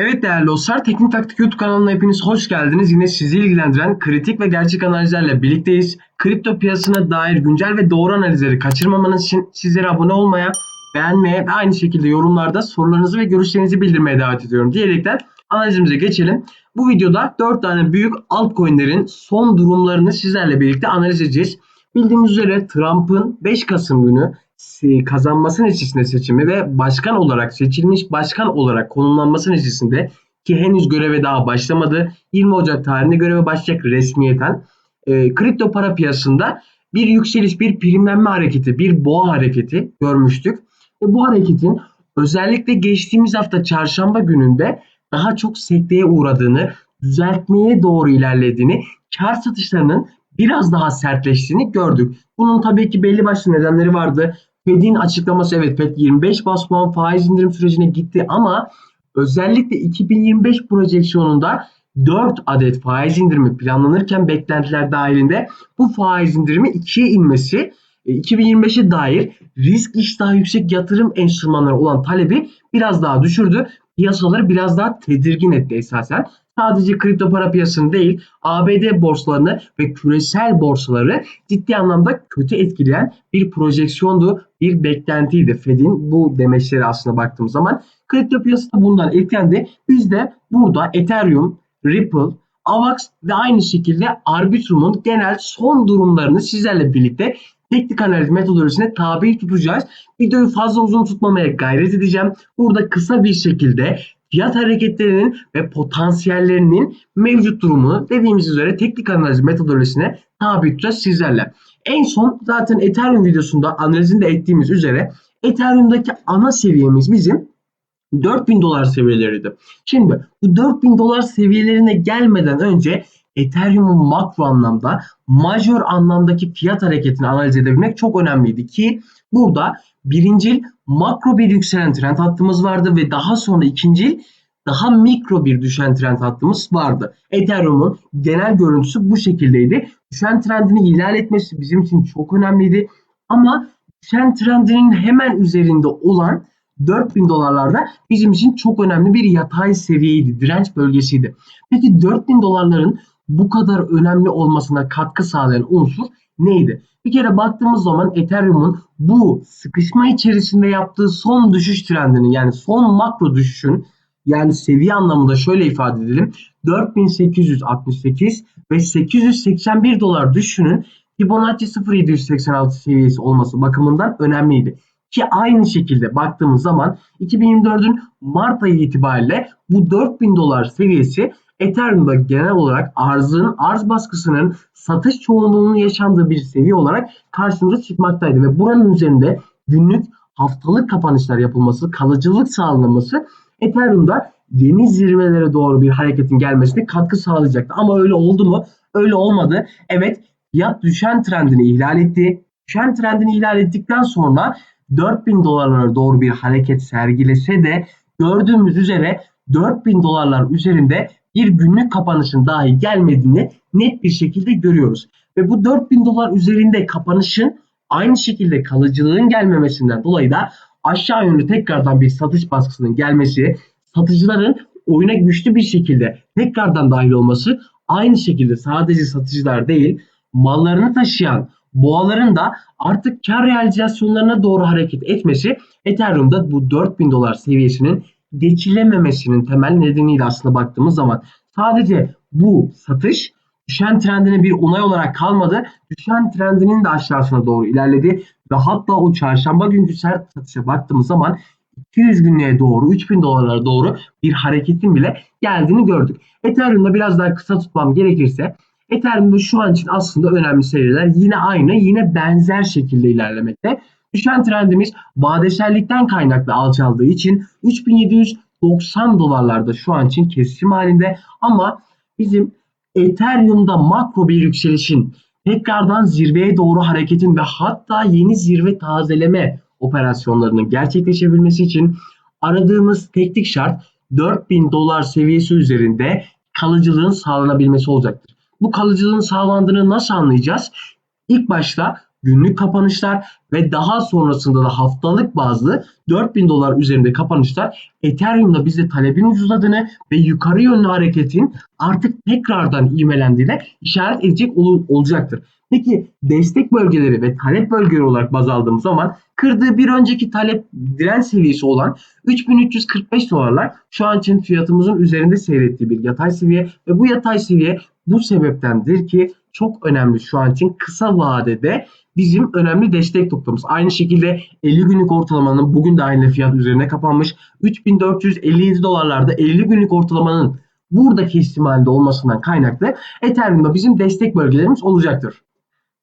Evet değerli dostlar, Teknik Taktik YouTube kanalına hepiniz hoş geldiniz. Yine sizi ilgilendiren kritik ve gerçek analizlerle birlikteyiz. Kripto piyasasına dair güncel ve doğru analizleri kaçırmamanız için sizlere abone olmaya, beğenmeye ve aynı şekilde yorumlarda sorularınızı ve görüşlerinizi bildirmeye davet ediyorum diyerekten analizimize geçelim. Bu videoda 4 tane büyük altcoin'lerin son durumlarını sizlerle birlikte analiz edeceğiz. Bildiğimiz üzere Trump'ın 5 Kasım günü kazanması neticesinde seçimi ve başkan olarak seçilmiş başkan olarak konumlanması neticesinde ki henüz göreve daha başlamadı. 20 Ocak tarihinde göreve başlayacak resmiyeten. E, kripto para piyasasında bir yükseliş, bir primlenme hareketi, bir boğa hareketi görmüştük. Ve bu hareketin özellikle geçtiğimiz hafta çarşamba gününde daha çok sekteye uğradığını, düzeltmeye doğru ilerlediğini, kar satışlarının biraz daha sertleştiğini gördük. Bunun tabii ki belli başlı nedenleri vardı. Fed'in açıklaması evet Fed 25 bas puan faiz indirim sürecine gitti ama özellikle 2025 projeksiyonunda 4 adet faiz indirimi planlanırken beklentiler dahilinde bu faiz indirimi 2'ye inmesi 2025'e dair risk iştahı yüksek yatırım enstrümanları olan talebi biraz daha düşürdü. Piyasaları biraz daha tedirgin etti esasen sadece kripto para piyasasını değil ABD borsalarını ve küresel borsaları ciddi anlamda kötü etkileyen bir projeksiyondu, bir beklentiydi Fed'in bu demeçleri aslında baktığımız zaman. Kripto piyasası bundan etkilendi. Biz de burada Ethereum, Ripple, AVAX ve aynı şekilde Arbitrum'un genel son durumlarını sizlerle birlikte teknik analiz metodolojisine tabi tutacağız. Videoyu fazla uzun tutmamaya gayret edeceğim. Burada kısa bir şekilde fiyat hareketlerinin ve potansiyellerinin mevcut durumu dediğimiz üzere teknik analiz metodolojisine tabi tutacağız sizlerle. En son zaten Ethereum videosunda analizinde ettiğimiz üzere Ethereum'daki ana seviyemiz bizim 4000 dolar seviyeleriydi. Şimdi bu 4000 dolar seviyelerine gelmeden önce Ethereum'un makro anlamda, majör anlamdaki fiyat hareketini analiz edebilmek çok önemliydi ki burada birincil makro bir yükselen trend hattımız vardı ve daha sonra ikincil daha mikro bir düşen trend hattımız vardı. Ethereum'un genel görüntüsü bu şekildeydi. Düşen trendini ihlal etmesi bizim için çok önemliydi. Ama düşen trendinin hemen üzerinde olan 4000 dolarlarda bizim için çok önemli bir yatay seviyeydi, direnç bölgesiydi. Peki 4000 dolarların bu kadar önemli olmasına katkı sağlayan unsur neydi? Bir kere baktığımız zaman Ethereum'un bu sıkışma içerisinde yaptığı son düşüş trendinin yani son makro düşüşün yani seviye anlamında şöyle ifade edelim. 4868 ve 881 dolar düşüşünün Fibonacci 0786 seviyesi olması bakımından önemliydi. Ki aynı şekilde baktığımız zaman 2024'ün Mart ayı itibariyle bu 4000 dolar seviyesi Ethereum'da genel olarak arzın, arz baskısının satış çoğunluğunun yaşandığı bir seviye olarak karşımıza çıkmaktaydı. Ve buranın üzerinde günlük haftalık kapanışlar yapılması, kalıcılık sağlanması Ethereum'da yeni zirvelere doğru bir hareketin gelmesine katkı sağlayacaktı. Ama öyle oldu mu? Öyle olmadı. Evet fiyat düşen trendini ihlal etti. Düşen trendini ihlal ettikten sonra 4000 dolarlara doğru bir hareket sergilese de gördüğümüz üzere 4000 dolarlar üzerinde bir günlük kapanışın dahi gelmediğini net bir şekilde görüyoruz. Ve bu 4000 dolar üzerinde kapanışın aynı şekilde kalıcılığın gelmemesinden dolayı da aşağı yönlü tekrardan bir satış baskısının gelmesi, satıcıların oyuna güçlü bir şekilde tekrardan dahil olması aynı şekilde sadece satıcılar değil mallarını taşıyan boğaların da artık kar realizasyonlarına doğru hareket etmesi Ethereum'da bu 4000 dolar seviyesinin geçilememesinin temel nedeniyle aslında baktığımız zaman sadece bu satış düşen trendine bir onay olarak kalmadı. Düşen trendinin de aşağısına doğru ilerledi ve hatta o çarşamba günkü sert satışa baktığımız zaman 200 günlüğe doğru 3000 dolarlara doğru bir hareketin bile geldiğini gördük. Ethereum'da biraz daha kısa tutmam gerekirse Ethereum'da şu an için aslında önemli seviyeler yine aynı yine benzer şekilde ilerlemekte. Düşen trendimiz vadesellikten kaynaklı alçaldığı için 3790 dolarlarda şu an için kesişim halinde ama bizim Ethereum'da makro bir yükselişin tekrardan zirveye doğru hareketin ve hatta yeni zirve tazeleme operasyonlarının gerçekleşebilmesi için aradığımız teknik şart 4000 dolar seviyesi üzerinde kalıcılığın sağlanabilmesi olacaktır. Bu kalıcılığın sağlandığını nasıl anlayacağız? İlk başta günlük kapanışlar ve daha sonrasında da haftalık bazlı 4000 dolar üzerinde kapanışlar Ethereum'da bize talebin ucuzladığını ve yukarı yönlü hareketin artık tekrardan ivmelendiğine işaret edecek ol- olacaktır. Peki destek bölgeleri ve talep bölgeleri olarak baz aldığımız zaman kırdığı bir önceki talep direnç seviyesi olan 3345 dolarlar şu an için fiyatımızın üzerinde seyrettiği bir yatay seviye ve bu yatay seviye bu sebeptendir ki çok önemli şu an için kısa vadede bizim önemli destek noktamız. Aynı şekilde 50 günlük ortalamanın bugün de aynı fiyat üzerine kapanmış. 3457 dolarlarda 50 günlük ortalamanın buradaki ihtimalde olmasından kaynaklı Ethereum'da bizim destek bölgelerimiz olacaktır.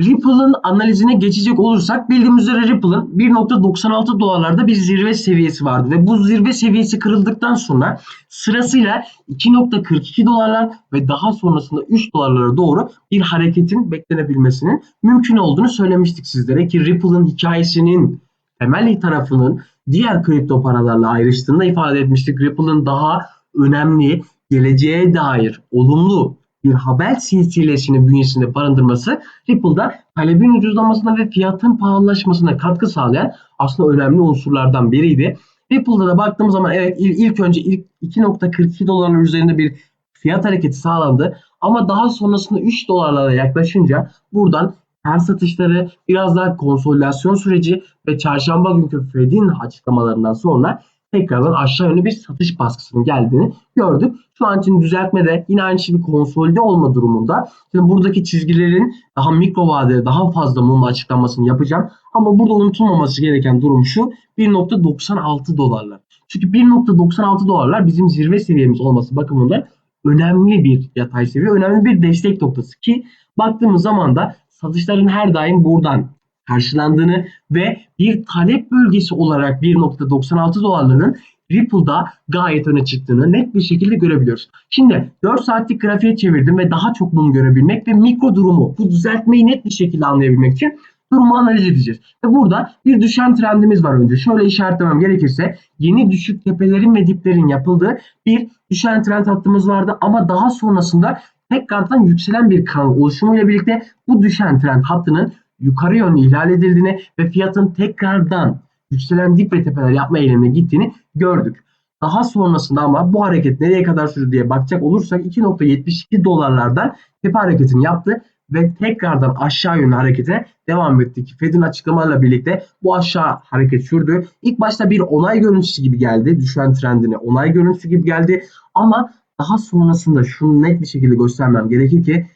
Ripple'ın analizine geçecek olursak bildiğimiz üzere Ripple'ın 1.96 dolarlarda bir zirve seviyesi vardı ve bu zirve seviyesi kırıldıktan sonra sırasıyla 2.42 dolarlar ve daha sonrasında 3 dolarlara doğru bir hareketin beklenebilmesinin mümkün olduğunu söylemiştik sizlere ki Ripple'ın hikayesinin temel tarafının diğer kripto paralarla ayrıştığını da ifade etmiştik. Ripple'ın daha önemli geleceğe dair olumlu bir haber silsilesini bünyesinde barındırması Ripple'da talebin ucuzlamasına ve fiyatın pahalılaşmasına katkı sağlayan aslında önemli unsurlardan biriydi. Ripple'da da baktığımız zaman evet il- ilk önce ilk 2.42 dolarlar üzerinde bir fiyat hareketi sağlandı ama daha sonrasında 3 dolarlara yaklaşınca buradan her satışları biraz daha konsolidasyon süreci ve çarşamba günkü Fed'in açıklamalarından sonra tekrardan aşağı yönlü bir satış baskısının geldiğini gördük. Şu an için düzeltmede yine aynı bir konsolide olma durumunda. Şimdi buradaki çizgilerin daha mikro vadede daha fazla mumla açıklanmasını yapacağım. Ama burada unutulmaması gereken durum şu 1.96 dolarlar. Çünkü 1.96 dolarlar bizim zirve seviyemiz olması bakımından önemli bir yatay seviye, önemli bir destek noktası ki baktığımız zaman da satışların her daim buradan karşılandığını ve bir talep bölgesi olarak 1.96 dolarların Ripple'da gayet öne çıktığını net bir şekilde görebiliyoruz. Şimdi 4 saatlik grafiğe çevirdim ve daha çok bunu görebilmek ve mikro durumu, bu düzeltmeyi net bir şekilde anlayabilmek için durumu analiz edeceğiz. Ve burada bir düşen trendimiz var önce. Şöyle işaretlemem gerekirse yeni düşük tepelerin ve diplerin yapıldığı bir düşen trend hattımız vardı ama daha sonrasında tekrardan yükselen bir kanal oluşumuyla birlikte bu düşen trend hattının yukarı yönlü ihlal edildiğini ve fiyatın tekrardan yükselen dip ve tepeler yapma eğilimine gittiğini gördük. Daha sonrasında ama bu hareket nereye kadar sürdü diye bakacak olursak 2.72 dolarlardan tepe hareketini yaptı ve tekrardan aşağı yönlü harekete devam etti Fed'in açıklamalarıyla birlikte bu aşağı hareket sürdü. İlk başta bir onay görüntüsü gibi geldi. Düşen trendine onay görüntüsü gibi geldi. Ama daha sonrasında şunu net bir şekilde göstermem gerekir ki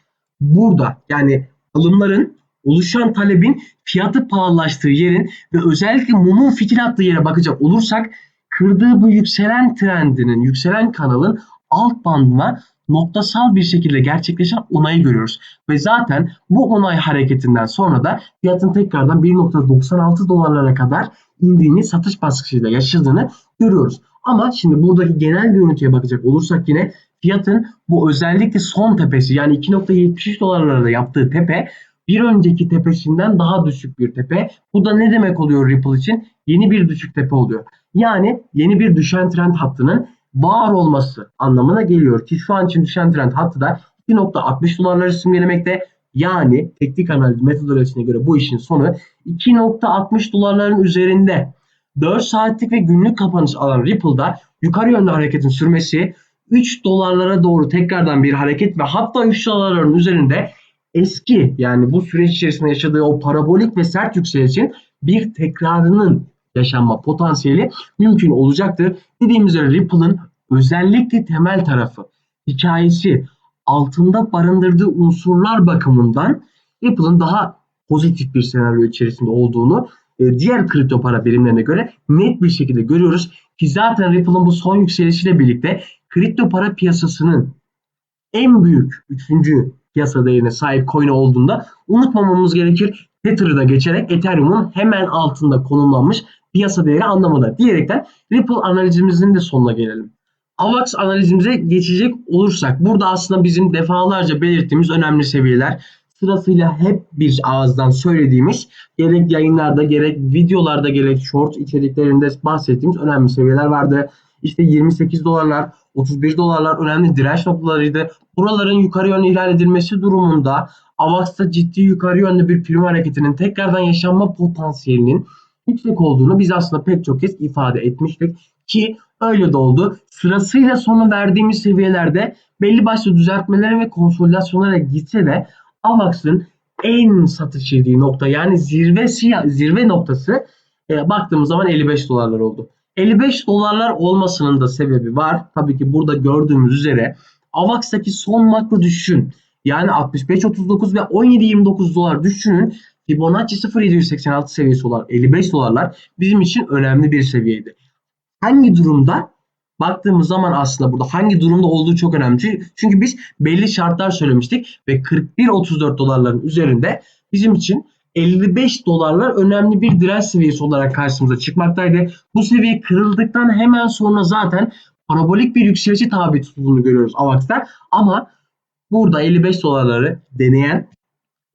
burada yani alımların oluşan talebin fiyatı pahalılaştığı yerin ve özellikle mumun fitil attığı yere bakacak olursak kırdığı bu yükselen trendinin, yükselen kanalın alt bandına noktasal bir şekilde gerçekleşen onayı görüyoruz. Ve zaten bu onay hareketinden sonra da fiyatın tekrardan 1.96 dolarlara kadar indiğini satış baskısıyla yaşadığını görüyoruz. Ama şimdi buradaki genel görüntüye bakacak olursak yine fiyatın bu özellikle son tepesi yani 2.73 dolarlarda yaptığı tepe bir önceki tepesinden daha düşük bir tepe. Bu da ne demek oluyor Ripple için? Yeni bir düşük tepe oluyor. Yani yeni bir düşen trend hattının var olması anlamına geliyor ki şu an için düşen trend hattı da 2.60 dolarları simgelemekte. Yani teknik analiz metodolojisine göre bu işin sonu 2.60 dolarların üzerinde 4 saatlik ve günlük kapanış alan Ripple'da yukarı yönlü hareketin sürmesi 3 dolarlara doğru tekrardan bir hareket ve hatta 3 dolarların üzerinde eski yani bu süreç içerisinde yaşadığı o parabolik ve sert yükselişin bir tekrarının yaşanma potansiyeli mümkün olacaktır. Dediğimiz üzere Ripple'ın özellikle temel tarafı, hikayesi, altında barındırdığı unsurlar bakımından Ripple'ın daha pozitif bir senaryo içerisinde olduğunu e, diğer kripto para birimlerine göre net bir şekilde görüyoruz. Ki zaten Ripple'ın bu son yükselişiyle birlikte kripto para piyasasının en büyük üçüncü piyasa değerine sahip coin olduğunda unutmamamız gerekir. Tether'ı da geçerek Ethereum'un hemen altında konumlanmış piyasa değeri anlamında diyerekten Ripple analizimizin de sonuna gelelim. AVAX analizimize geçecek olursak burada aslında bizim defalarca belirttiğimiz önemli seviyeler sırasıyla hep bir ağızdan söylediğimiz gerek yayınlarda gerek videolarda gerek short içeriklerinde bahsettiğimiz önemli seviyeler vardı. İşte 28 dolarlar, 31 dolarlar önemli direnç noktalarıydı. Buraların yukarı yönlü ihlal edilmesi durumunda AVAX'ta ciddi yukarı yönlü bir film hareketinin tekrardan yaşanma potansiyelinin yüksek olduğunu biz aslında pek çok kez ifade etmiştik ki öyle de oldu. Sırasıyla sonra verdiğimiz seviyelerde belli başlı düzeltmelere ve konsolidasyonlara gitse de AVAX'ın en satış yediği nokta yani zirve zirve noktası e, baktığımız zaman 55 dolarlar oldu. 55 dolarlar olmasının da sebebi var. Tabii ki burada gördüğümüz üzere AVAX'taki son makro düşüşün yani 65.39 ve 17.29 dolar düşüşünün Fibonacci 0.786 seviyesi olan 55 dolarlar bizim için önemli bir seviyeydi. Hangi durumda? Baktığımız zaman aslında burada hangi durumda olduğu çok önemli. Çünkü biz belli şartlar söylemiştik ve 41.34 dolarların üzerinde bizim için 55 dolarlar önemli bir direnç seviyesi olarak karşımıza çıkmaktaydı. Bu seviye kırıldıktan hemen sonra zaten parabolik bir yükselişe tabi tutulduğunu görüyoruz AVAX'ta. Ama burada 55 dolarları deneyen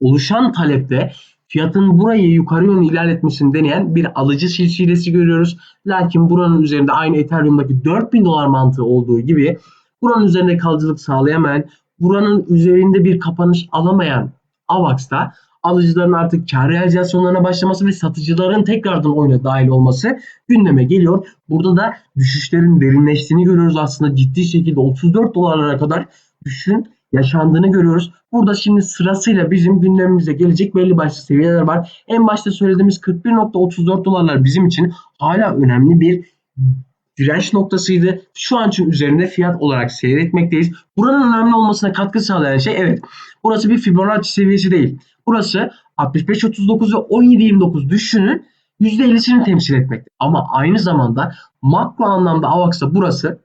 oluşan talepte fiyatın burayı yukarı yönlü ilerletmesini deneyen bir alıcı silsilesi görüyoruz. Lakin buranın üzerinde aynı Ethereum'daki 4000 dolar mantığı olduğu gibi buranın üzerinde kalıcılık sağlayamayan, buranın üzerinde bir kapanış alamayan AVAX'ta alıcıların artık kar realizasyonlarına başlaması ve satıcıların tekrardan oyuna dahil olması gündeme geliyor. Burada da düşüşlerin derinleştiğini görüyoruz aslında ciddi şekilde 34 dolarlara kadar düşün yaşandığını görüyoruz. Burada şimdi sırasıyla bizim gündemimize gelecek belli başlı seviyeler var. En başta söylediğimiz 41.34 dolarlar bizim için hala önemli bir direnç noktasıydı. Şu an için üzerinde fiyat olarak seyretmekteyiz. Buranın önemli olmasına katkı sağlayan şey evet burası bir Fibonacci seviyesi değil. Burası 65.39 ve 17.29 düşüşünün %50'sini temsil etmekte. Ama aynı zamanda makro anlamda AVAX'ta burası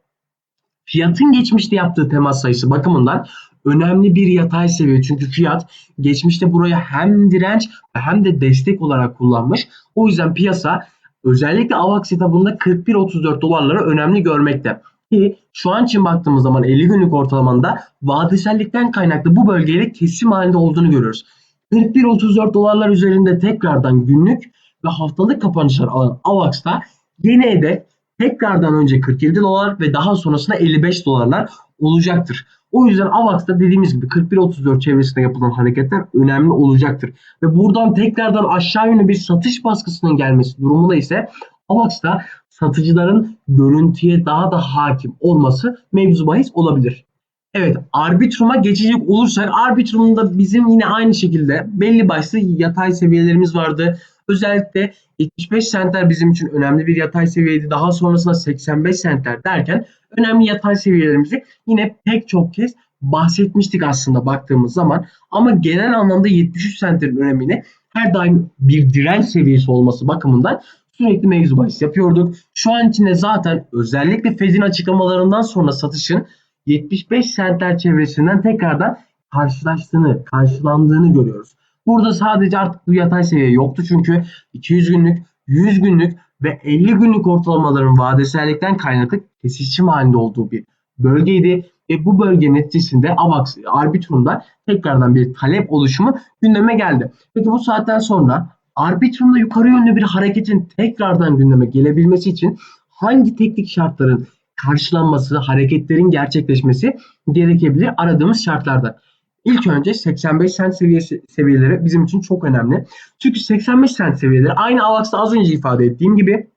fiyatın geçmişte yaptığı temas sayısı bakımından önemli bir yatay seviye. Çünkü fiyat geçmişte buraya hem direnç hem de destek olarak kullanmış. O yüzden piyasa özellikle AVAX etabında 41-34 dolarları önemli görmekte. Ki şu an için baktığımız zaman 50 günlük ortalamanda vadesellikten kaynaklı bu bölgeyle kesim halinde olduğunu görüyoruz. 41-34 dolarlar üzerinde tekrardan günlük ve haftalık kapanışlar alan AVAX'ta yeni hedef tekrardan önce 47 dolar ve daha sonrasında 55 dolarlar olacaktır. O yüzden AVAX'ta dediğimiz gibi 41-34 çevresinde yapılan hareketler önemli olacaktır. Ve buradan tekrardan aşağı yönlü bir satış baskısının gelmesi durumunda ise AVAX'ta satıcıların görüntüye daha da hakim olması mevzu bahis olabilir. Evet Arbitrum'a geçecek olursak Arbitrum'da bizim yine aynı şekilde belli başlı yatay seviyelerimiz vardı. Özellikle 75 sentler bizim için önemli bir yatay seviyeydi. Daha sonrasında 85 sentler derken önemli yatay seviyelerimizi yine pek çok kez bahsetmiştik aslında baktığımız zaman. Ama genel anlamda 73 sentlerin önemini her daim bir direnç seviyesi olması bakımından sürekli mevzu bahis yapıyorduk. Şu an içinde zaten özellikle Fed'in açıklamalarından sonra satışın 75 sentler çevresinden tekrardan karşılaştığını, karşılandığını görüyoruz. Burada sadece artık bu yatay seviye yoktu çünkü 200 günlük, 100 günlük ve 50 günlük ortalamaların vadesellikten kaynaklı kesişim halinde olduğu bir bölgeydi. Ve bu bölge neticesinde AVAX Arbitrum'da tekrardan bir talep oluşumu gündeme geldi. Peki bu saatten sonra Arbitrum'da yukarı yönlü bir hareketin tekrardan gündeme gelebilmesi için hangi teknik şartların karşılanması, hareketlerin gerçekleşmesi gerekebilir aradığımız şartlarda. İlk önce 85 sent seviyesi seviyeleri bizim için çok önemli. Çünkü 85 sent seviyeleri aynı AVAX'ta az önce ifade ettiğim gibi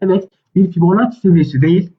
evet bir Fibonacci seviyesi değil.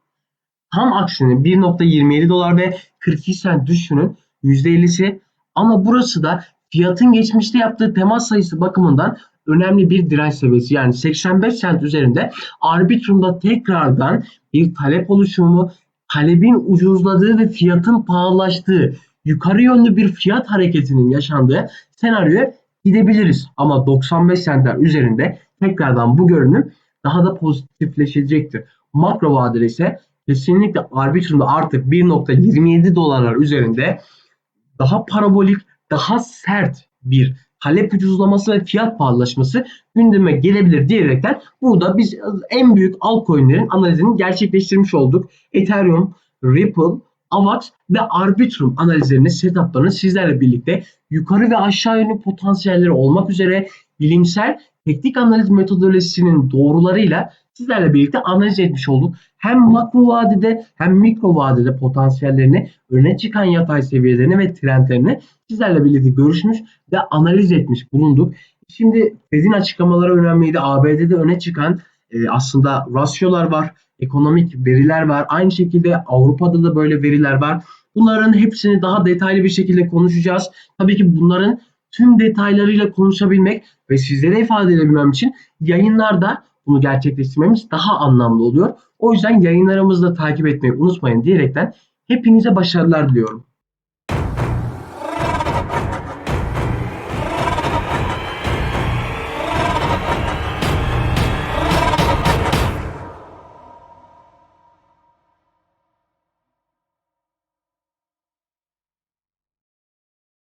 Tam aksine 1.27 dolar ve 42 sent düşüşünün %50'si ama burası da fiyatın geçmişte yaptığı temas sayısı bakımından önemli bir direnç seviyesi. Yani 85 sent üzerinde arbitrumda tekrardan bir talep oluşumu, talebin ucuzladığı ve fiyatın pahalılaştığı yukarı yönlü bir fiyat hareketinin yaşandığı senaryoya gidebiliriz. Ama 95 sentler üzerinde tekrardan bu görünüm daha da pozitifleşecektir. Makro vadede ise kesinlikle arbitrumda artık 1.27 dolarlar üzerinde daha parabolik, daha sert bir talep ucuzlaması ve fiyat pahalılaşması gündeme gelebilir diyerekten burada biz en büyük altcoin'lerin analizini gerçekleştirmiş olduk. Ethereum, Ripple, AVAX ve Arbitrum analizlerini, setuplarını sizlerle birlikte yukarı ve aşağı yönlü potansiyelleri olmak üzere bilimsel teknik analiz metodolojisinin doğrularıyla sizlerle birlikte analiz etmiş olduk. Hem makro vadede hem mikro vadede potansiyellerini, öne çıkan yatay seviyelerini ve trendlerini sizlerle birlikte görüşmüş ve analiz etmiş bulunduk. Şimdi Fed'in açıklamaları önemliydi. ABD'de öne çıkan e, aslında rasyolar var, ekonomik veriler var. Aynı şekilde Avrupa'da da böyle veriler var. Bunların hepsini daha detaylı bir şekilde konuşacağız. Tabii ki bunların tüm detaylarıyla konuşabilmek ve sizlere ifade edebilmem için yayınlarda bunu gerçekleştirmemiz daha anlamlı oluyor. O yüzden yayınlarımızı da takip etmeyi unutmayın diyerekten hepinize başarılar diliyorum.